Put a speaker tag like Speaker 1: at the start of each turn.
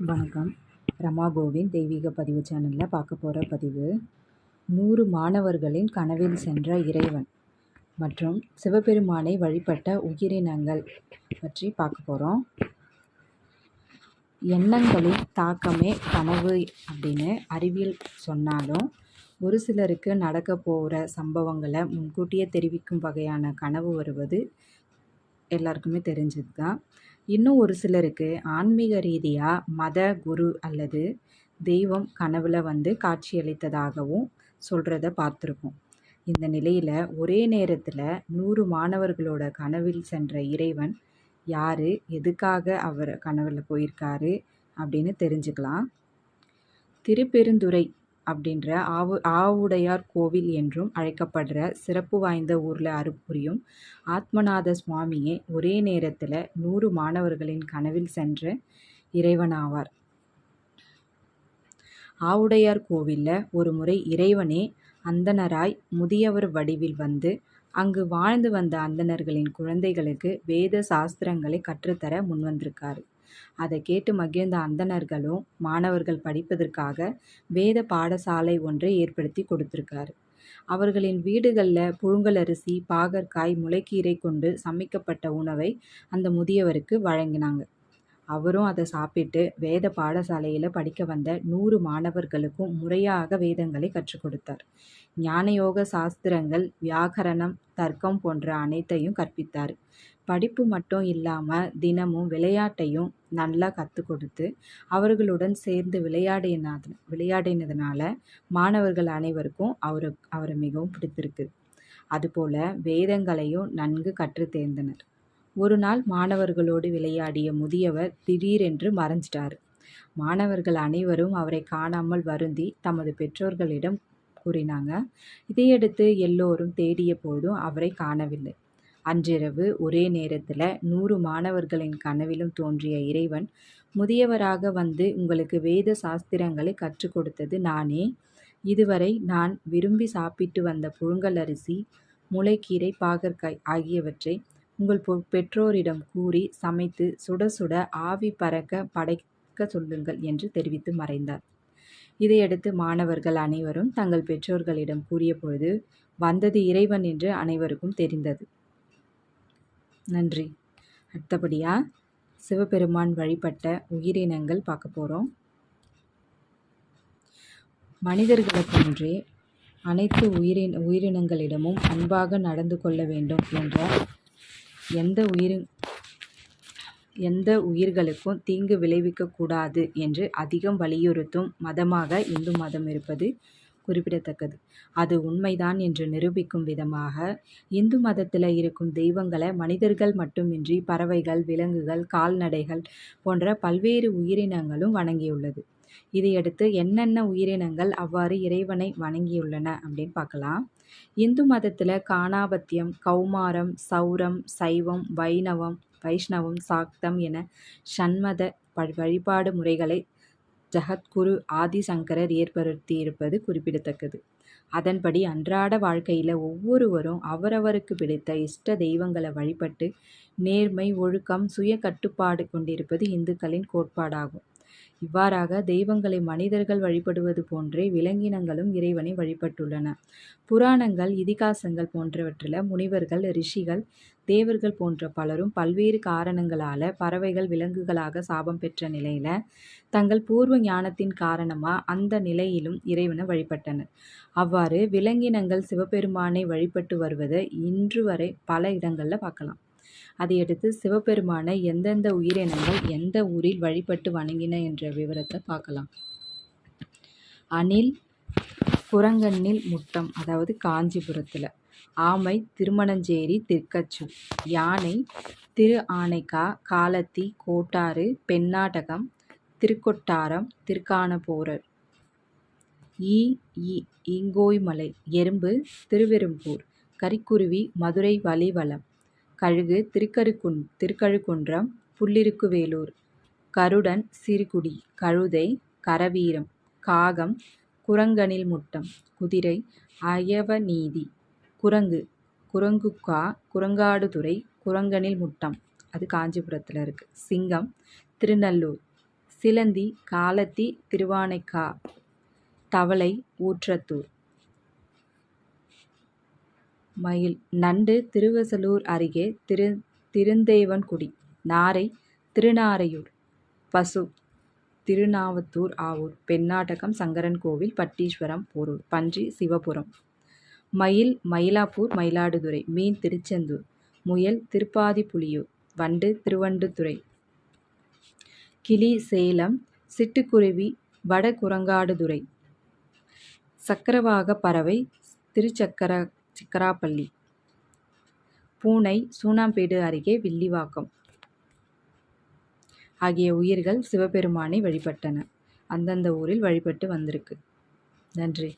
Speaker 1: வணக்கம். ரமா கோவிந்த் தெய்வீக பதிவு சேனலில் பார்க்க போகிற பதிவு நூறு மாணவர்களின் கனவில் சென்ற இறைவன் மற்றும் சிவபெருமானை வழிபட்ட உயிரினங்கள் பற்றி பார்க்க போகிறோம் எண்ணங்களின் தாக்கமே கனவு அப்படின்னு அறிவியல் சொன்னாலும் ஒரு சிலருக்கு நடக்க போகிற சம்பவங்களை முன்கூட்டியே தெரிவிக்கும் வகையான கனவு வருவது எல்லாருக்குமே தெரிஞ்சது தான் இன்னும் ஒரு சிலருக்கு ஆன்மீக ரீதியாக மத குரு அல்லது தெய்வம் கனவில் வந்து காட்சியளித்ததாகவும் சொல்கிறத பார்த்துருக்கோம் இந்த நிலையில் ஒரே நேரத்தில் நூறு மாணவர்களோட கனவில் சென்ற இறைவன் யார் எதுக்காக அவர் கனவில் போயிருக்காரு அப்படின்னு தெரிஞ்சுக்கலாம். திருப்பெருந்துறை அப்படின்ற ஆவு ஆவுடையார் கோவில் என்றும் அழைக்கப்படுற சிறப்பு வாய்ந்த ஊரில் அருப்புரியும் ஆத்மநாத சுவாமியே ஒரே நேரத்தில் நூறு மாணவர்களின் கனவில் சென்ற இறைவனாவார். ஆவுடையார் கோவிலில் ஒரு முறை இறைவனே அந்தனராய் முதியவர் வடிவில் வந்து அங்கு வாழ்ந்து வந்த அந்தணர்களின் குழந்தைகளுக்கு வேத சாஸ்திரங்களை கற்றுத்தர முன்வந்திருக்காரு. அதை கேட்டு மகிழ்ந்த அந்தணர்களும் மாணவர்கள் படிப்பதற்காக வேத பாடசாலை ஒன்றை ஏற்படுத்தி கொடுத்துருக்காரு. அவர்களின் வீடுகளில் புழுங்கலரிசி பாகற்காய் முளைக்கீரை கொண்டு சமைக்கப்பட்ட உணவை அந்த முதியவருக்கு வழங்கினாங்க. அவரும் அதை சாப்பிட்டு வேத பாடசாலையில் படிக்க வந்த நூறு மாணவர்களுக்கும் முறையாக வேதங்களை கற்றுக் கொடுத்தார். ஞானயோக சாஸ்திரங்கள் வியாகரணம் தர்க்கம் போன்ற அனைத்தையும் கற்பித்தார். படிப்பு மட்டும் இல்லாமல் தினமும் விளையாட்டையும் நல்லா கற்றுக் கொடுத்து அவர்களுடன் சேர்ந்து விளையாடினது விளையாடினதுனால மாணவர்கள் அனைவருக்கும் அவரு அவரை மிகவும் பிடித்திருக்கு. அதுபோல் வேதங்களையும் நன்கு கற்று தேர்ந்தனர் ஒரு நாள் மாணவர்களோடு விளையாடிய முதியவர் திடீரென்று மறைஞ்சிட்டார். மாணவர்கள் அனைவரும் அவரை காணாமல் வருந்தி தமது பெற்றோர்களிடம் கூறினாங்க இதையடுத்து எல்லோரும் தேடிய போதும் அவரை காணவில்லை. அன்றிரவு ஒரே நேரத்தில் நூறு மாணவர்களின் கனவிலும் தோன்றிய இறைவன் முதியவராக வந்து உங்களுக்கு வேத சாஸ்திரங்களை கற்றுக் கொடுத்தது நானே. இதுவரை நான் விரும்பி சாப்பிட்டு வந்த புழுங்கல் அரிசி முளைக்கீரை பாகற்காய் ஆகியவற்றை உங்கள் பெற்றோரிடம் கூறி சமைத்து சுட சுட ஆவி பறக்க படைக்க சொல்லுங்கள் என்று தெரிவித்து மறைந்தார். இதையடுத்து மாணவர்கள் அனைவரும் தங்கள் பெற்றோர்களிடம் கூறிய பொழுது வந்தது இறைவன் என்று அனைவருக்கும் தெரிந்தது. நன்றி. அடுத்தபடியாக சிவபெருமான் வழிபட்ட உயிரினங்கள் பார்க்க போகிறோம் மனிதர்களை போன்றே அனைத்து உயிரின் உயிரினங்களிடமும் அன்பாக நடந்து கொள்ள வேண்டும் என்ற எந்த உயிர் எந்த உயிர்களுக்கும் தீங்கு விளைவிக்கக்கூடாது என்று அதிகம் வலியுறுத்தும் மதமாக இந்து மதம் இருப்பது குறிப்பிடத்தக்கது. அது உண்மைதான் என்று நிரூபிக்கும் விதமாக இந்து மதத்தில் இருக்கும் தெய்வங்களை மனிதர்கள் மட்டுமின்றி பறவைகள் விலங்குகள் கால்நடைகள் போன்ற பல்வேறு உயிரினங்களும் வணங்கியுள்ளது. இதையடுத்து என்னென்ன உயிரினங்கள் அவ்வாறு இறைவனை வணங்கியுள்ளன அப்படின்னு பார்க்கலாம். இந்து மதத்தில் காணாபத்தியம் கௌமாரம் சௌரம் சைவம் வைணவம் வைஷ்ணவம் சாக்தம் என சண்மத வழிபாடு முறைகளை ஜகத்குரு ஆதிசங்கரர் ஏற்படுத்தியிருப்பது குறிப்பிடத்தக்கது. அதன்படி அன்றாட வாழ்க்கையில் ஒவ்வொருவரும் அவரவருக்கு பிடித்த இஷ்ட தெய்வங்களை வழிபட்டு நேர்மை ஒழுக்கம் சுய கட்டுப்பாடு கொண்டிருப்பது இந்துக்களின் கோட்பாடாகும். இவ்வாறாக தெய்வங்களை மனிதர்கள் வழிபடுவது போன்றே விலங்கினங்களும் இறைவனை வழிபட்டுள்ளன. புராணங்கள் இதிகாசங்கள் போன்றவற்றில் முனிவர்கள் ரிஷிகள் தேவர்கள் போன்ற பலரும் பல்வேறு காரணங்களால் பறவைகள் விலங்குகளாக சாபம் பெற்ற நிலையில் தங்கள் பூர்வ ஞானத்தின் காரணமாக அந்த நிலையிலும் இறைவனை வழிபட்டனர். அவ்வாறு விலங்கினங்கள் சிவபெருமானை வழிபட்டு வருவதை இன்று வரை பல இடங்களில் பார்க்கலாம் அதையடுத்து சிவபெருமானை எந்தெந்த உயிரினங்கள் எந்த ஊரில் வழிபட்டு வணங்கின என்ற விவரத்தை பார்க்கலாம். அணில் குரங்கண்ணில் முட்டம் அதாவது காஞ்சிபுரத்தில். ஆமை திருமணஞ்சேரி திருக்கச்சூர் யானை திரு ஆனைக்கா காலத்தி கோட்டாறு பெண்ணாடகம் திருக்கொட்டாரம் திருக்கானபோரர். ஈ ஈங்கோய்மலை எறும்பு திருவெரும்பூர் கரிக்குருவி மதுரை வலிவலம் கழுகு திருக்கருக்குன் திருக்கழுக்குன்றம் புள்ளிருக்குவேலூர் கருடன் சிறுகுடி கழுதை கரவீரம். காகம் குரங்கனில் முட்டம். குதிரை அயவநீதி. குரங்கு குரங்குக்கா குரங்காடுதுறை குரங்கனில் முட்டம். அது காஞ்சிபுரத்தில் இருக்குது சிங்கம் திருநல்லூர். சிலந்தி காலத்தி திருவானைக்கா. தவளை ஊற்றத்தூர். மயில். நண்டு திருவசலூர் அருகே திரு திருந்தேவன்குடி. நாரை திருநாரையூர். பசு திருநாவத்தூர் ஆவூர். பெண்ணாட்டகம் சங்கரன் கோவில் பட்டீஸ்வரம் போரூர். பன்றி சிவபுரம். மயில் மயிலாப்பூர் மயிலாடுதுறை. மீன் திருச்செந்தூர். முயல் திருப்பாதிப்புலியூர். வண்டு திருவண்டுத்துறை. கிளி சேலம் சிட்டுக்குருவி வடகுரங்காடுதுறை. சக்கரவாக பறவை திருச்சக்கர சிக்கராப்பள்ளி பூனை சூனாம்பேடு அருகே வில்லிவாக்கம். ஆகிய உயிர்கள் சிவபெருமானை வழிபட்டன. அந்தந்த ஊரில் வழிபட்டு வந்திருக்கு. நன்றி.